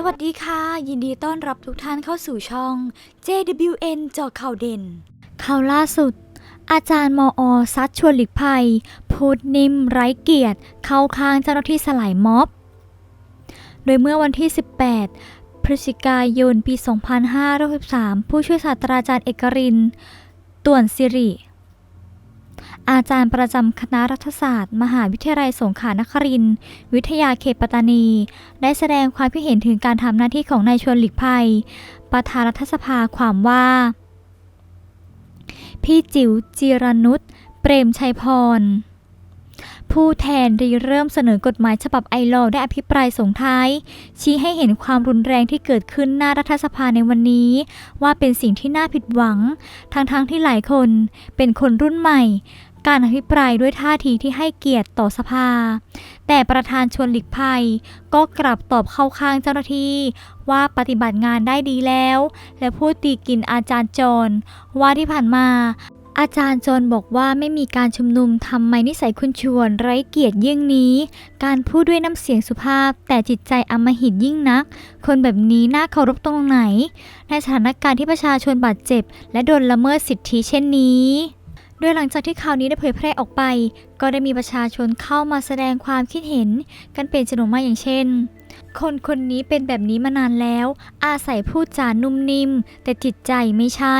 สวัสดีค่ะ ยินดีต้อนรับทุกท่านเข้าสู่ช่อง JWN เจาข่าวเด่น ข่าวล่าสุด อาจารย์มออซัดชวนหลีกภัย พูดนิ่มไร้เกียรติ เข้าข้างเจ้าหน้าที่สลายม็อบ โดยเมื่อวันที่ 18 พฤศจิกายน ปี 2563 ผู้ช่วยศาสตราจารย์เอกรินต่วนสิริ อาจารย์ประจำคณะรัฐศาสตร์ มหาวิทยาลัยสงขลานครินทร์วิทยาเขตปัตตานี ได้แสดงความคิดเห็นถึงการทำหน้าที่ของนายชวนหลีกภัย ประธานรัฐสภาความว่า พี่จิ๋วจีรนุชเปรมชัยพร ผู้แทนรีเริ่มเสนอกฎหมายฉบับไอลอได้อภิปรายส่งท้าย ชี้ให้เห็นความรุนแรงที่เกิดขึ้นหน้ารัฐสภาในวันนี้ ว่าเป็นสิ่งที่น่าผิดหวัง ทั้งๆทที่หลายคนเป็นคนรุ่นใหม่ การอภิปรายด้วยท่าทีที่ให้เกียรติต่อสภา แต่ประธานชวนหลีกภัย ก็กลับตอบเข้าข้างเจ้าหน้าที่ ว่าปฏิบัติงานได้ดีแล้ว และพูดตีกินอาจารย์จรว่าที่ผ่านมาอาจารย์จรบอกว่าไม่มีการชุมนุมทำไมนิสัยคุณชวน ไร้เกียรติยิ่งนี้ การพูดด้วยน้ำเสียงสุภาพ แต่จิตใจอำมหิตยิ่งนัก คนแบบนี้น่าเคารพตรงไหน ในสถานการณ์ที่ประชาชนบาดเจ็บ และโดนละเมิดสิทธิเช่นนี้ โดยหลังจากที่ข่าวนี้ได้เผยแพร่ออกไป ก็ได้มีประชาชนเข้ามาแสดงความคิดเห็น กันเป็นจำนวนมากอย่างเช่น คนคนนี้เป็นแบบนี้มานานแล้ว อาศัยพูดจานุ่มนิ่ม แต่จิตใจไม่ใช่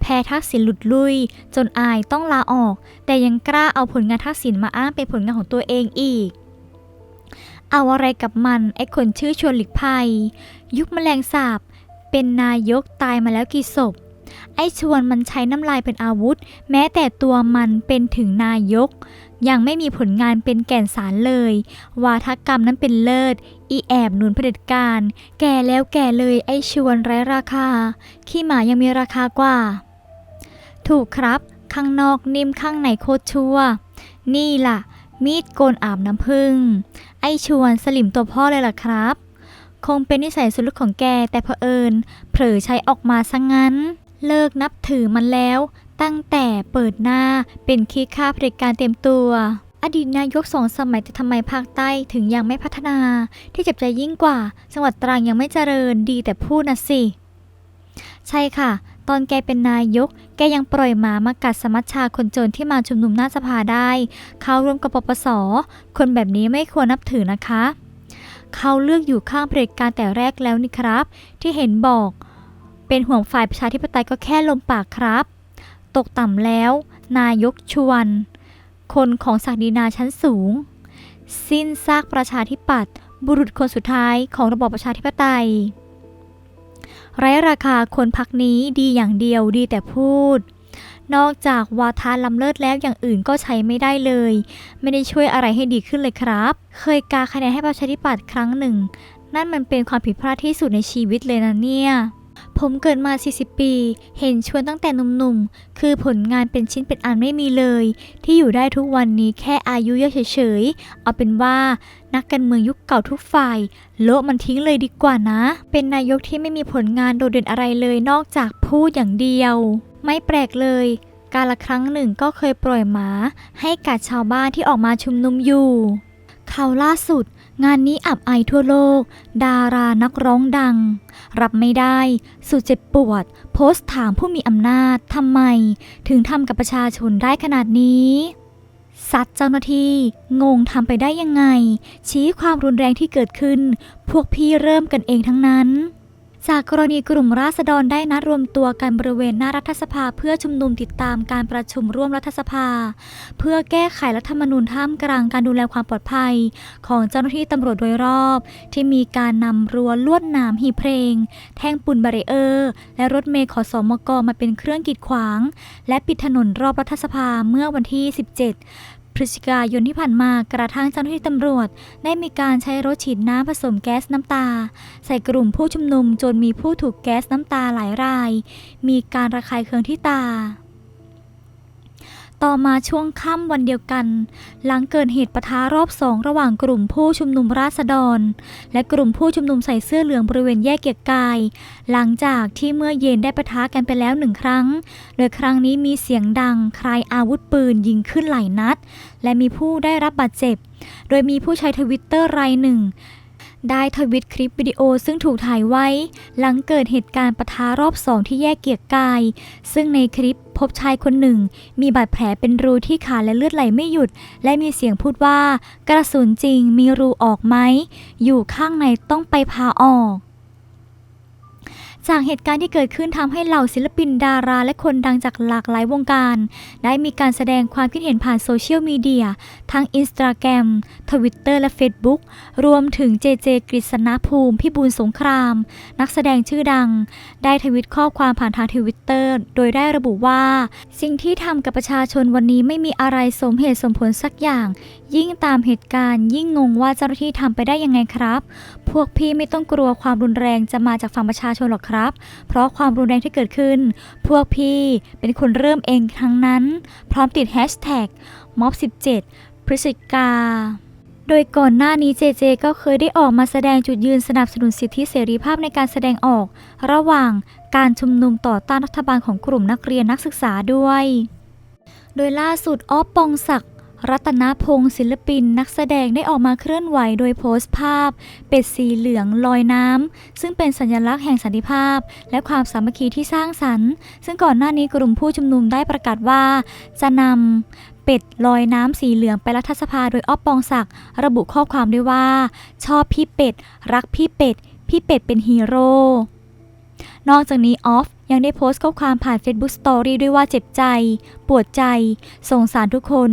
แพ้ทักษิณหลุดลุย จนอายต้องลาออก แต่ยังกล้าเอาผลงานทักษิณมาอ้างเป็นผลงานของตัวเองอีกเอาอะไรกับมันไอ้คนชื่อชวนหลีกภัย ยุคแมลงสาบ เป็นนายกตายมาแล้วกี่ศพ ไอ้ชวนมันใช้น้ำลายเป็นอาวุธ แม้แต่ตัวมันเป็นถึงนายก ยังไม่มีผลงานเป็นแก่นสารเลย วาทกรรมนั้นเป็นเลิศ อีแอบหนุนเผด็จการ แก่แล้วแก่เลยไอ้ชวนไร้ราคา ขี้หมายังมีราคากว่า ถูกครับ ข้างนอกนิ่มข้างในโคตรชั่ว นี่ล่ะ มีดโกนอาบน้ำผึ้งไอ้ชวนสลิมตัวพ่อเลยล่ะครับ คงเป็นนิสัยสุดลึกของแกแต่เผอิญ เผลอใช้ออกมาซะงงั้น เลิกนับถือมันแล้ว ตั้งแต่เปิดหน้าเป็นขี้ข้าเผด็จการเต็มตัว อดีตนายกสองสมัยแต่ทำไมภาคใต้ถึงยังไม่พัฒนา ที่เจ็บใจยิ่งกว่า จังหวัดตรังยังไม่เจริญดีแต่พูดนะสิ ใช่ค่ะ ตอนแกเป็นนายก แกยังปล่อยหมามากัดสมัชชาคนจนที่มาชุมนุมหน้าสภาได้ เขาร่วมกับปปส คนแบบนี้ไม่ควรนับถือนะคะเขาเลือกอยู่ข้างเผด็จการแต่แรกแล้วนี่ครับ ที่เห็นบอก เป็นห่วงฝ่ายประชาธิปไตยก็แค่ลมปากครับ ตกต่ำแล้ว นายกชวน คนของศักดินาชั้นสูง สิ้นซากประชาธิปัตย์บุรุษคนสุดท้ายของระบอบประชาธิปไตย ไร้ราคาคนพักนี้ดีอย่างเดียวดีแต่พูด นอกจากวาทาล้ำเลิศแล้วอย่างอื่นก็ใช้ไม่ได้เลย ไม่ได้ช่วยอะไรให้ดีขึ้นเลยครับ เคยกาคะแนนให้ประชาธิปัตย์ครั้งหนึ่ง นั่นมันเป็นความผิดพลาดที่สุดในชีวิตเลยนะเนี่ย ผมเกิดมา 40 ปี เห็นชวนตั้งแต่หนุ่มๆ คือผลงานเป็นชิ้นเป็นอันไม่มีเลย ที่อยู่ได้ทุกวันนี้แค่อายุเยอะเฉยๆ เอาเป็นว่านักการเมืองยุคเก่าทุกฝ่าย โละมันทิ้งเลยดีกว่านะ เป็นนายกที่ไม่มีผลงานโดดเด่นอะไรเลยนอกจากพูดอย่างเดียว ไม่แปลกเลย การละครั้งหนึ่งก็เคยปล่อยหมา ให้กัดชาวบ้านที่ออกมาชุมนุมอยู่เข่าล่าสุด งานนี้อับอายทั่วโลก ดารานักร้องดัง รับไม่ได้ สุดเจ็บปวด โพสต์ถามผู้มีอำนาจทำไม ถึงทำกับประชาชนได้ขนาดนี้ซัดเจ้าหน้าที่ งงทำไปได้ยังไง ชี้ความรุนแรงที่เกิดขึ้น พวกพี่เริ่มกันเองทั้งนั้น จากกรณีกลุ่มราษฎรได้นัดรวมตัวกันบริเวณหน้ารัฐสภาเพื่อชุมนุมติดตามการประชุมร่วมรัฐสภา เพื่อแก้ไขรัฐธรรมนูญท่ามกลางการดูแลความปลอดภัย ของเจ้าหน้าที่ตำรวจโดยรอบ ที่มีการนำรั้วลวดหนามหีเพลง แท่งปูนบารีเออร์ และรถเมล์ขอสมกมาเป็นเครื่องกีดขวาง และปิดถนนรอบรัฐสภาเมื่อวันที่ 17 พฤศจิกายนที่ผ่านมากระทั่งเจ้าหน้าที่ตำรวจ ได้มีการใช้รถฉีดน้ำผสมแก๊สน้ำตา ใส่กลุ่มผู้ชุมนุมจนมีผู้ถูกแก๊สน้ำตาหลายราย มีการระคายเคืองที่ตา ต่อมาช่วงค่ำวันเดียวกัน หลังเกิดเหตุปะทะรอบสองระหว่างกลุ่มผู้ชุมนุมราษฎร และกลุ่มผู้ชุมนุมใส่เสื้อเหลืองบริเวณแยกเกียรกาย หลังจากที่เมื่อเย็นได้ปะทะกันไปแล้วหนึ่งครั้ง โดยครั้งนี้มีเสียงดังคลายอาวุธปืนยิงขึ้นหลายนัด และมีผู้ได้รับบาดเจ็บ โดยมีผู้ใช้ทวิตเตอร์รายหนึ่ง ได้ทวิตคลิปวิดีโอซึ่งถูกถ่ายไว้ หลังเกิดเหตุการณ์ปะทะรอบสองที่แยกเกียรกาย ซึ่งในคลิปพบชายคนหนึ่ง มีบาดแผลเป็นรูที่ขาและเลือดไหลไม่หยุด และมีเสียงพูดว่า กระสุนจริงมีรูออกไหม อยู่ข้างในต้องไปพาออก จากเหตุการณ์ที่เกิดขึ้นทำให้เหล่าศิลปินดารา และคนดังจากหลากหลายวงการ ได้มีการแสดงความคิดเห็นผ่านโซเชียลมีเดียทั้ง Instagram Twitter และ Facebook รวมถึงเจเจกฤษณภูมิพิบูลสงคราม นักแสดงชื่อดัง ได้ทวิตข้อความผ่านทางทวิตเตอร์โดยได้ระบุว่า สิ่งที่ทำกับประชาชนวันนี้ไม่มีอะไรสมเหตุสมผลสักอย่างยิ่งตามเหตุการณ์ ยิ่งงงว่าเจ้าหน้าที่ทำไปได้ยังไงครับ พวกพี่ไม่ต้องกลัวความรุนแรงจะมาจากฝั่งประชาชนหรอกครับ เพราะความรุนแรงที่เกิดขึ้น พวกพี่เป็นคนเริ่มเองทั้งนั้น พร้อมติดแฮชแท็กม็อบ17 พฤศจิกาโดยก่อนหน้านี้เจเจก็เคยได้ออกมาแสดงจุดยืนสนับสนุนสิทธิเสรีภาพในการแสดงออก ระหว่างการชุมนุมต่อต้านรัฐบาลของกลุ่มนักเรียนนักศึกษาด้วย โดยล่าสุดออฟปองศักดิ์ รัตนพงศ์ศิลปินนักแสดงได้ออกมาเคลื่อนไหวโดยโพสต์ภาพ เป็ดสีเหลืองลอยน้ำ ซึ่งเป็นสัญลักษณ์แห่งสันติภาพ และความสามัคคีที่สร้างสรรค์ ซึ่งก่อนหน้านี้กลุ่มผู้ชุมนุมได้ประกาศว่า จะนำเป็ดลอยน้ำสีเหลืองไปรัฐสภาโดยอ้อปปองศักดิ์ระบุข้อความด้วยว่า ชอบพี่เป็ด รักพี่เป็ด พี่เป็ดเป็นฮีโร่นอกจากนี้ออฟ ยังได้โพสต์ข้อความผ่าน Facebook Story ด้วยว่าเจ็บใจ ปวดใจ สงสารทุกคน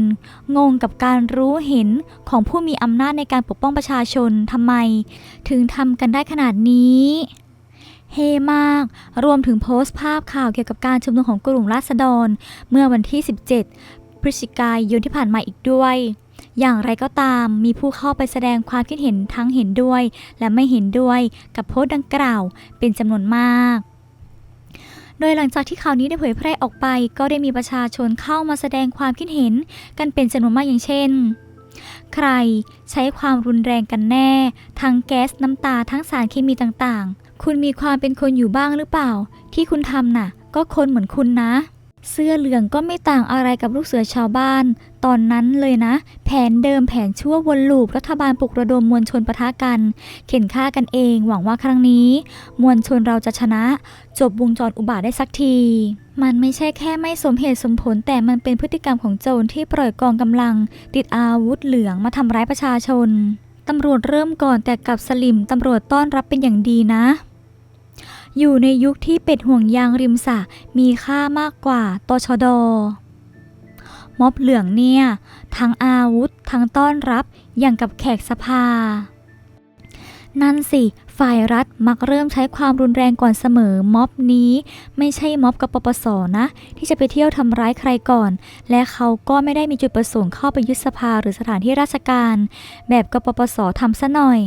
งงกับการรู้เห็นของผู้มีอำนาจในการปกป้องประชาชนทำไม ถึงทำกันได้ขนาดนี้เฮมาก รวมถึงโพสต์ภาพข่าวเกี่ยวกับการชุมนุมของกลุ่มราษฎร เมื่อวันที่ 17 พฤศจิกายนที่ผ่านมาอีกด้วย อย่างไรก็ตามมีผู้เข้าไปแสดงความคิดเห็นทั้งเห็นด้วย และไม่เห็นด้วยกับโพสต์ดังกล่าวเป็นจำนวนมาก ดยหลังจากที่ข่าวนี้ได้เผยแพร่ออกไป ก็ได้มีประชาชนเข้ามาแสดงความคิดเห็นกันเป็นจำนวนมากอย่างเช่น ใครใช้ความรุนแรงกันแน่ ทั้งแก๊สน้ำตาทั้งสารเคมีต่างๆ คุณมีความเป็นคนอยู่บ้างหรือเปล่า ที่คุณทำน่ะ ก็คนเหมือนคุณนะ เสื้อเหลืองก็ไม่ต่างอะไรกับลูกเสือชาวบ้าน ตอนนั้นเลยนะ แผนเดิมแผนชั่ววนลูปรัฐบาลปลุกระดมมวลชนปะทะกัน เข็นฆ่ากันเอง หวังว่าครั้งนี้ มวลชนเราจะชนะ จบวงจรอุบาทได้สักที มันไม่ใช่แค่ไม่สมเหตุสมผล แต่มันเป็นพฤติกรรมของโจรที่ปล่อยกองกำลัง ติดอาวุธเหลืองมาทำร้ายประชาชนตำรวจเริ่มก่อนแต่กับสลิมตำรวจต้อนรับเป็นอย่างดีนะ อยู่ในยุคที่เป็ดห่วงยางริมสระมีค่ามากกว่าตชด ม็อบเหลืองเนี่ย ทั้งอาวุธทั้งต้อนรับอย่างกับแขกสภา นั่นสิ ฝ่ายรัฐมักเริ่มใช้ความรุนแรงก่อนเสมอม็อบนี้ ไม่ใช่ม็อบกปปสนะ ที่จะไปเที่ยวทำร้ายใครก่อน และเขาก็ไม่ได้มีจุดประสงค์เข้าไปยึดสภาหรือสถานที่ราชการ แบบกปปสทำซะหน่อย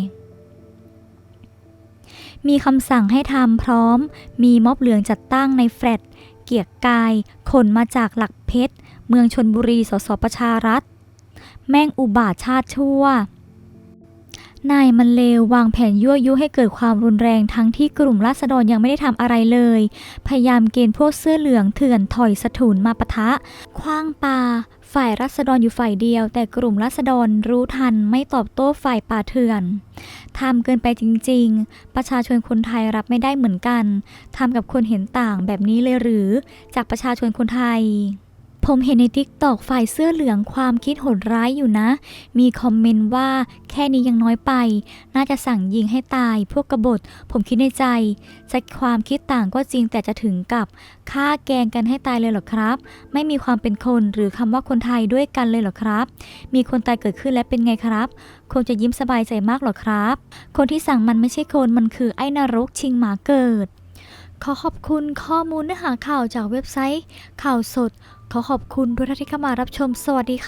มีคำสั่งให้ทำพร้อม มีม็อบเหลืองจัดตั้งในแฟลตเกียร์กายคนมาจากหลักเพชร เมืองชนบุรี สสประชารัฐ แม่งอุบาทชาติชั่ว นายมันเลววางแผนยั่วยุให้เกิดความรุนแรงทั้งที่กลุ่มราษฎรยังไม่ได้ทำอะไรเลย พยายามเกณฑ์พวกเสื้อเหลืองเถื่อนถอยสถุนมาปะทะ คว้างปาฝ่ายรัษฎรอยู่ฝ่ายเดียว แต่กลุ่มรัษฎรรู้ทันไม่ตอบโต้ฝ่ายป่าเถื่อน ทำเกินไปจริง ๆ ประชาชนคนไทยรับไม่ได้เหมือนกันทำกับคนเห็นต่างแบบนี้เลยหรือ จากประชาชนคนไทย ผมเห็นในทิกตอกฝ่ายเสื้อเหลืองความคิดโหดร้ายอยู่นะ มีคอมเมนต์ว่าแค่นี้ยังน้อยไป น่าจะสั่งยิงให้ตาย พวกกบฏ ผมคิดในใจ จะความคิดต่างก็จริงแต่จะถึงกับฆ่าแกงกันให้ตายเลยเหรอครับ ไม่มีความเป็นคนหรือคำว่าคนไทยด้วยกันเลยเหรอครับ มีคนตายเกิดขึ้นแล้วเป็นไงครับคงจะยิ้มสบายใจมากเหรอครับ คนที่สั่งมันไม่ใช่คนมันคือไอ้นรกชิงหมาเกิด ขอขอบคุณข้อมูลเนื้อหาข่าวจากเว็บไซต์ ข่าวสด ขอขอบคุณทุกท่านที่เข้ามารับชม สวัสดีค่ะ